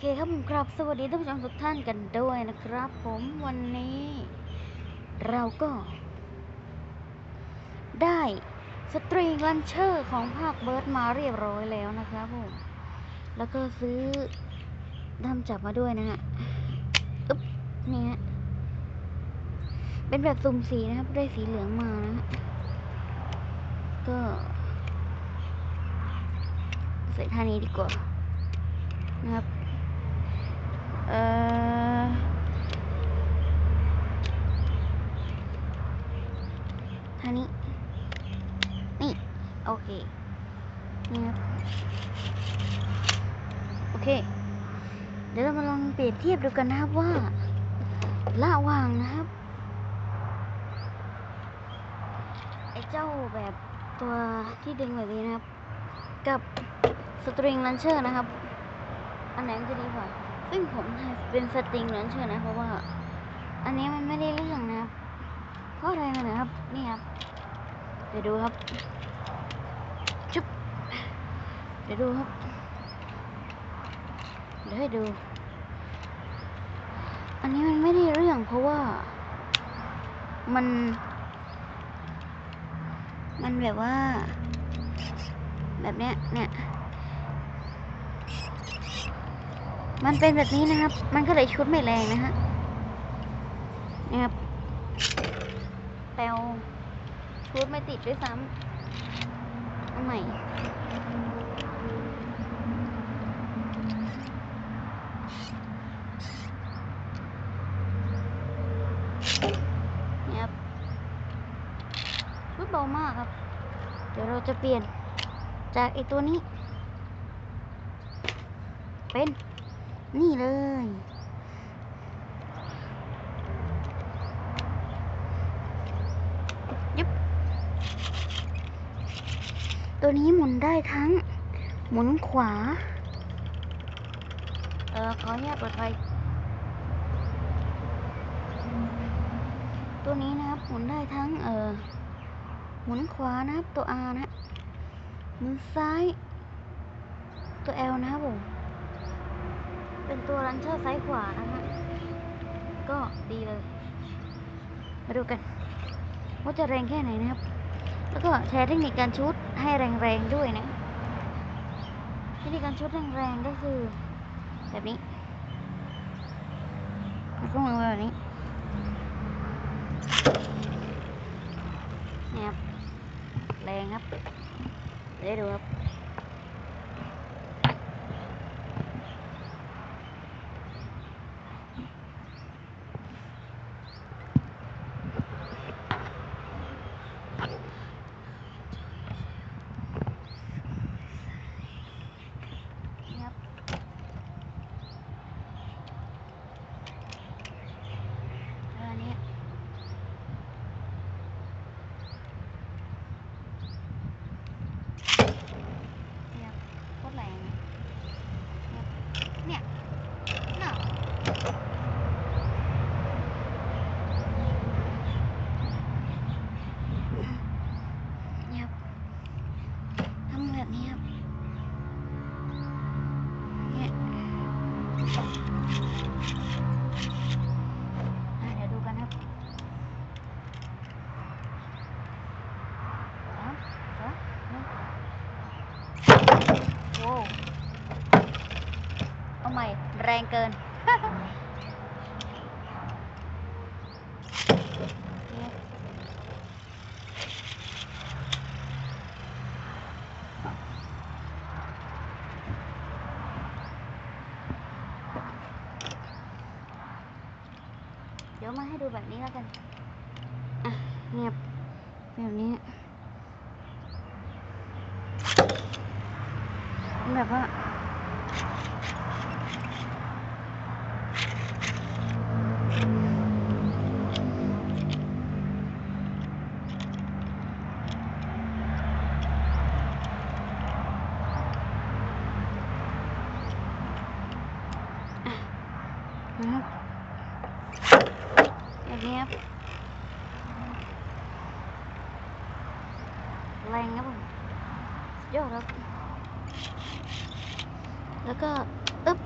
เคครับผมครับสวัสดีท่านผู้ชมทุกท่านกันด้วยนะครับ ผมวันนี้ เราก็ ได้สตรีลันเชอร์ของภาคเบิร์ดมาเรียบร้อยแล้วนะครับผมแล้วก็ซื้อดำจับมาด้วยนะฮะอึ๊บนี่ฮะเป็นแบบสุ่มสีนะครับ ได้สีเหลืองมานะฮะก็ใส่ท่านี้ดีกว่านะครับ เออท่านี้ นี่ โอเค นี่ครับโอเค เดี๋ยวเรามาลองเปรียบเทียบดูกันนะครับว่าระหว่างนะครับไอ้เจ้าแบบตัวที่ดึงแบบนี้นะครับ กับสตริงลันเชอร์นะครับ อันไหนจะดีกว่า ซึ่งผมเป็นสตริงลันเชอร์นะ เพราะว่า อันนี้มันไม่ได้เรื่องนะครับเพราะอะไรนะครับ นี่ครับ เดี๋ยวดูครับจุ๊บเดี๋ยวดูครับ เดี๋ยวให้ดู อันนี้มันไม่ได้เรื่อง เพราะว่า มัน มันแบบว่า แบบเนี้ยเนี่ย มันเป็นแบบนี้นะครับ มันก็เลยชุดไม่แรงนะฮะนะครับแปลชุดไม่ติดด้วยซ้ำอันใหม่เนี่ยครับชุดเบามากครับ เดี๋ยวเราจะเปลี่ยนจากไอตัวนี้ เป็น นี่เลย ยึบ ตัวนี้หมุนได้ทั้ง หมุนขวา เออขออนุญาตเปิดไฟตัวนี้นะครับหมุนได้ทั้ง เออหมุนขวานะครับตัว R นะหมุนซ้าย ตัว L นะครับผม เป็นตัวรันเชอร์ซ้ายขวานะฮะ ก็ดีเลย มาดูกันว่าจะแรงแค่ไหนนะครับ แล้วก็แชร์เทคนิคการชุดให้แรงๆด้วยนะ เทคนิคการชุดแรงๆก็คือ แบบนี้แล้วก็มือไว้แบบนี้นี่ครับแรงครับเดี๋ยวดูครับ นี่ครับแล้วอันนี้นี่ครับโคตรแรงนะเนี่ยเนี่ยน่ะเนี่ยครับทำแบบนี้ครับ เนี่ยอะเดี๋ยวดูกันครับสามสองหนึ่งโว้ว เอาใหม่ แรงเกินเดี๋ยวมาให้ดูแบบนี้แล้วกัน อะเงียบแบบนี้ แบบว่า นะครับแบบนี้บแรงครับผมยอดแล้วแล้วก็อึ๊บ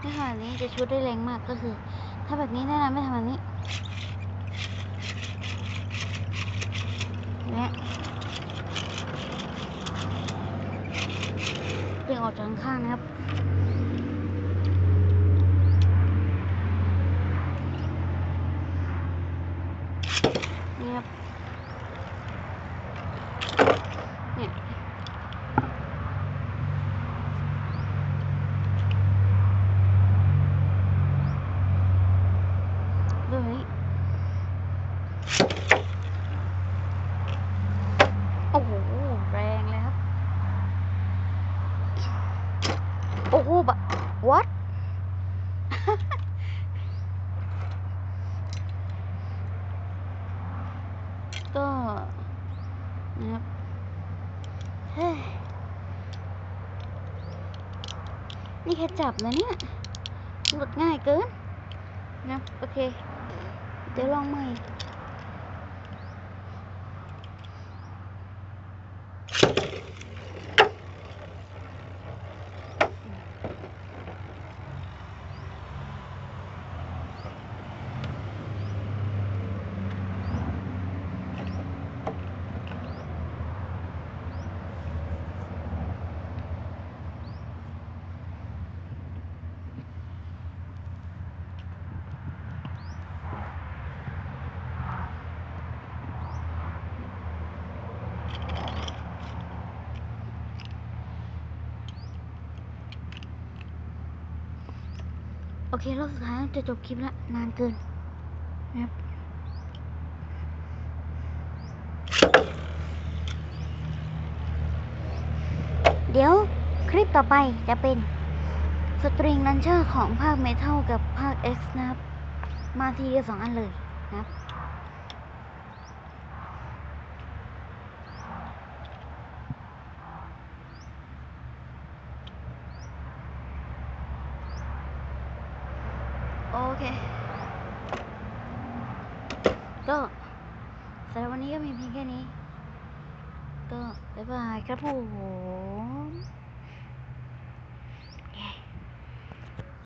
ถ้าขนบดนี้จะชุดได้แรงมากก็คือ ถ้าแบบนี้แนะนำไม่ทำแบบนี้เนี่ย ออกจากข้างนะครับ นี่ครับ เนี่ย ดูนี้โอ้โห แรงเลยครับ โอ้โหบะ what ก็นะครับเฮ้ยนี่แค่จับนะเนี่ยหลุดง่ายเกินนะโอเค เดี๋ยวลองใหม่ เครอบสุดท้ายจะจบคลิปละนานเกินนะครับเดี๋ยวคลิปต่อไปจะเป็นสตริงลันเชอร์ของภาคเมทัลกับภาค X นะครับ มาทีเดียวสองอันเลยนะครับ โอเค ก็สำหรับวันนี้ก็มีเพียงแค่นี้ ก็บ๊ายบายครับผม